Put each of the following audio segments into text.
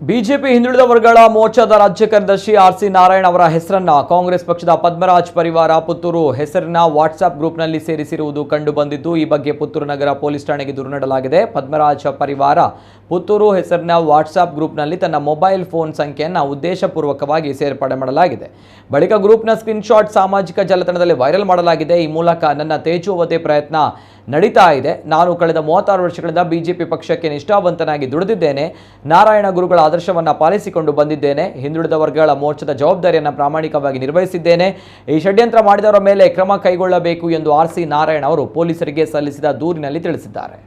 BJP ಹಿಂದುಳಿದ ವರ್ಗಗಳ ಮೋರ್ಚಾದ ರಾಜ್ಯ ಕಾರ್ಯದರ್ಶಿ ಆರ್ ಸಿ ನಾರಾಯಣ್ ಅವರ ಹೆಸರನ್ನ ಕಾಂಗ್ರೆಸ್ ಪಕ್ಷದ ಪದ್ಮರಾಜ್ ಪರಿವಾರ ಪುತ್ತೂರು ಹೆಸರಿನ ವಾಟ್ಸ್ಆಪ್ ಗ್ರೂಪ್ನಲ್ಲಿ ಸೇರಿಸಿರುವುದು ಕಂಡು ಬಂದಿದ್ದು, ಈ ಬಗ್ಗೆ ಪುತ್ತೂರು ನಗರ ಪೊಲೀಸ್ ಠಾಣೆಗೆ ದೂರು ನೀಡಲಾಗಿದೆ ಪದ್ಮರಾಜ್ ಪರಿವಾರ ಪುತ್ತೂರು ಹೆಸರಿನ ವಾಟ್ಸ್ಆಪ್ ಗ್ರೂಪ್ನಲ್ಲಿ ತನ್ನ ಮೊಬೈಲ್ ಫೋನ್ ಸಂಖ್ಯೆಯನ್ನು ಉದ್ದೇಶಪೂರ್ವಕವಾಗಿ ಸೇರ್ಪಡೆ ಮಾಡಲಾಗಿದೆ. ಬಳಿಕ ಗ್ರೂಪ್ನ ಸ್ಕ್ರೀನ್ಶಾಟ್ ಸಾಮಾಜಿಕ ಜಾಲತಾಣದಲ್ಲಿ ವೈರಲ್ ಮಾಡಲಾಗಿದೆ. ಈ ಮೂಲಕ ನನ್ನ ತೇಜುವತೆ ಪ್ರಯತ್ನ ನಡೀತಾ ಇದೆ. ನಾನು ಕಳೆದ ಮೂವತ್ತಾರು ವರ್ಷಗಳಿಂದ ಬಿಜೆಪಿ ಪಕ್ಷಕ್ಕೆ ನಿಷ್ಠಾವಂತನಾಗಿ ದುಡಿದಿದ್ದೇನೆ. ನಾರಾಯಣ ಗುರುಗಳ ಆದರ್ಶವನ್ನು ಪಾಲಿಸಿಕೊಂಡು ಬಂದಿದ್ದೇನೆ. ಹಿಂದುಳಿದ ವರ್ಗಗಳ ಮೋರ್ಚಾದ ಜವಾಬ್ದಾರಿಯನ್ನು ಪ್ರಾಮಾಣಿಕವಾಗಿ ನಿರ್ವಹಿಸಿದ್ದೇನೆ. ಈ ಷಡ್ಯಂತ್ರ ಮಾಡಿದವರ ಮೇಲೆ ಕ್ರಮ ಕೈಗೊಳ್ಳಬೇಕು ಎಂದು ಆರ್ ಸಿ ನಾರಾಯಣ ಅವರು ಪೊಲೀಸರಿಗೆ ಸಲ್ಲಿಸಿದ ದೂರಿನಲ್ಲಿ ತಿಳಿಸಿದ್ದಾರೆ.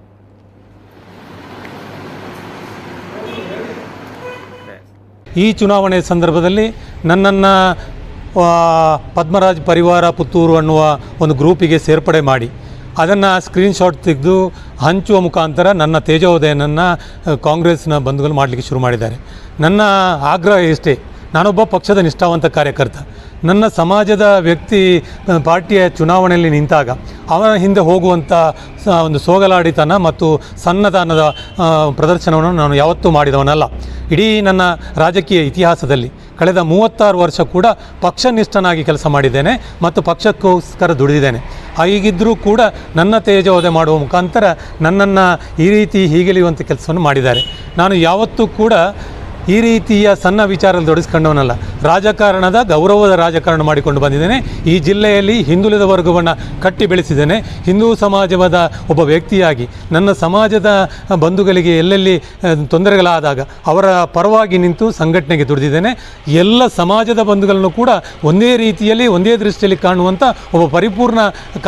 ಈ ಚುನಾವಣೆ ಸಂದರ್ಭದಲ್ಲಿ ನನ್ನನ್ನು ಪದ್ಮರಾಜ್ ಪರಿವಾರ ಪುತ್ತೂರು ಅನ್ನುವ ಒಂದು ಗ್ರೂಪಿಗೆ ಸೇರ್ಪಡೆ ಮಾಡಿ. ಅದನ್ನು ಸ್ಕ್ರೀನ್ಶಾಟ್ ತೆಗೆದು ಹಂಚುವ ಮುಖಾಂತರ ನನ್ನ ತೇಜೋದಯನನ್ನು ಕಾಂಗ್ರೆಸ್ನ ಬಂಧುಗಳು ಮಾಡಲಿಕ್ಕೆ ಶುರು ಮಾಡಿದ್ದಾರೆ. ನನ್ನ ಆಗ್ರಹ ಎಷ್ಟೇ, ನಾನೊಬ್ಬ ಪಕ್ಷದ ನಿಷ್ಠಾವಂತ ಕಾರ್ಯಕರ್ತ. ನನ್ನ ಸಮಾಜದ ವ್ಯಕ್ತಿ ಪಾರ್ಟಿಯ ಚುನಾವಣೆಯಲ್ಲಿ ನಿಂತಾಗ, ಅವನ ಹಿಂದೆ ಹೋಗುವಂಥ ಒಂದು ಸೋಗಲಾಡಿತನ ಮತ್ತು ಸನ್ನದಾನದ ಪ್ರದರ್ಶನವನ್ನು ನಾನು ಯಾವತ್ತೂ ಮಾಡಿದವನಲ್ಲ. ಇಡೀ ನನ್ನ ರಾಜಕೀಯ ಇತಿಹಾಸದಲ್ಲಿ ಕಳೆದ ಮೂವತ್ತಾರು ವರ್ಷ ಕೂಡ ಪಕ್ಷನಿಷ್ಠನಾಗಿ ಕೆಲಸ ಮಾಡಿದ್ದೇನೆ ಮತ್ತು ಪಕ್ಷಕ್ಕೋಸ್ಕರ ದುಡಿದಿದ್ದೇನೆ. ಹೀಗಿದ್ದರೂ ಕೂಡ ನನ್ನ ತೇಜೋದಯ ಮಾಡುವ ಮುಖಾಂತರ ನನ್ನನ್ನು ಈ ರೀತಿ ಹೀಗೆಲಿಯುವಂಥ ಕೆಲಸವನ್ನು ಮಾಡಿದ್ದಾರೆ. ನಾನು ಯಾವತ್ತೂ ಕೂಡ ಈ ರೀತಿಯ ಸಣ್ಣ ವಿಚಾರದಲ್ಲಿ ತೊಡಗಿಸ್ಕೊಂಡವನಲ್ಲ. ರಾಜಕಾರಣದ ಗೌರವದ ರಾಜಕಾರಣ ಮಾಡಿಕೊಂಡು ಬಂದಿದ್ದೇನೆ. ಈ ಜಿಲ್ಲೆಯಲ್ಲಿ ಹಿಂದುಳಿದ ವರ್ಗವನ್ನು ಕಟ್ಟಿ ಬೆಳೆಸಿದ್ದೇನೆ. ಹಿಂದೂ ಸಮಾಜವಾದ ಒಬ್ಬ ವ್ಯಕ್ತಿಯಾಗಿ ನನ್ನ ಸಮಾಜದ ಬಂಧುಗಳಿಗೆ ಎಲ್ಲೆಲ್ಲಿ ತೊಂದರೆಗಳಾದಾಗ ಅವರ ಪರವಾಗಿ ನಿಂತು ಸಂಘಟನೆಗೆ ದುಡಿದಿದ್ದೇನೆ. ಎಲ್ಲ ಸಮಾಜದ ಬಂಧುಗಳನ್ನು ಕೂಡ ಒಂದೇ ರೀತಿಯಲ್ಲಿ, ಒಂದೇ ದೃಷ್ಟಿಯಲ್ಲಿ ಕಾಣುವಂಥ ಒಬ್ಬ ಪರಿಪೂರ್ಣ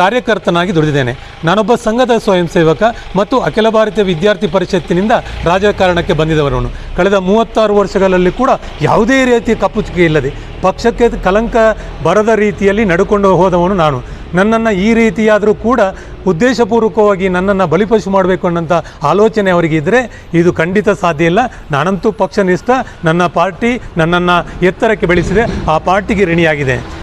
ಕಾರ್ಯಕರ್ತನಾಗಿ ದುಡಿದಿದ್ದೇನೆ. ನಾನೊಬ್ಬ ಸಂಘದ ಸ್ವಯಂ ಸೇವಕ ಮತ್ತು ಅಖಿಲ ಭಾರತೀಯ ವಿದ್ಯಾರ್ಥಿ ಪರಿಷತ್ತಿನಿಂದ ರಾಜಕಾರಣಕ್ಕೆ ಬಂದಿದ್ದವರನ್ನು ಕಳೆದ ಮೂವತ್ತಾರು ವರ್ಷಗಳಲ್ಲಿ ಕೂಡ ಯಾವುದೇ ರೀತಿಯ ಕಪ್ಪುಚುಕೆ ಇಲ್ಲದೆ ಪಕ್ಷಕ್ಕೆ ಕಲಂಕ ಬರದ ರೀತಿಯಲ್ಲಿ ನಡ್ಕೊಂಡು ಹೋದವನು ನಾನು. ನನ್ನನ್ನು ಈ ರೀತಿಯಾದರೂ ಕೂಡ ಉದ್ದೇಶಪೂರ್ವಕವಾಗಿ ನನ್ನನ್ನು ಬಲಿಪಶು ಮಾಡಬೇಕು ಅನ್ನೋಂಥ ಆಲೋಚನೆ ಅವರಿಗೆ ಇದ್ದರೆ ಇದು ಖಂಡಿತ ಸಾಧ್ಯ ಇಲ್ಲ. ನಾನಂತೂ ಪಕ್ಷನಿಷ್ಠ. ನನ್ನ ಪಾರ್ಟಿ ನನ್ನನ್ನು ಎತ್ತರಕ್ಕೆ ಬೆಳೆಸಿದೆ. ಆ ಪಾರ್ಟಿಗೆ ಋಣಿಯಾಗಿದೆ.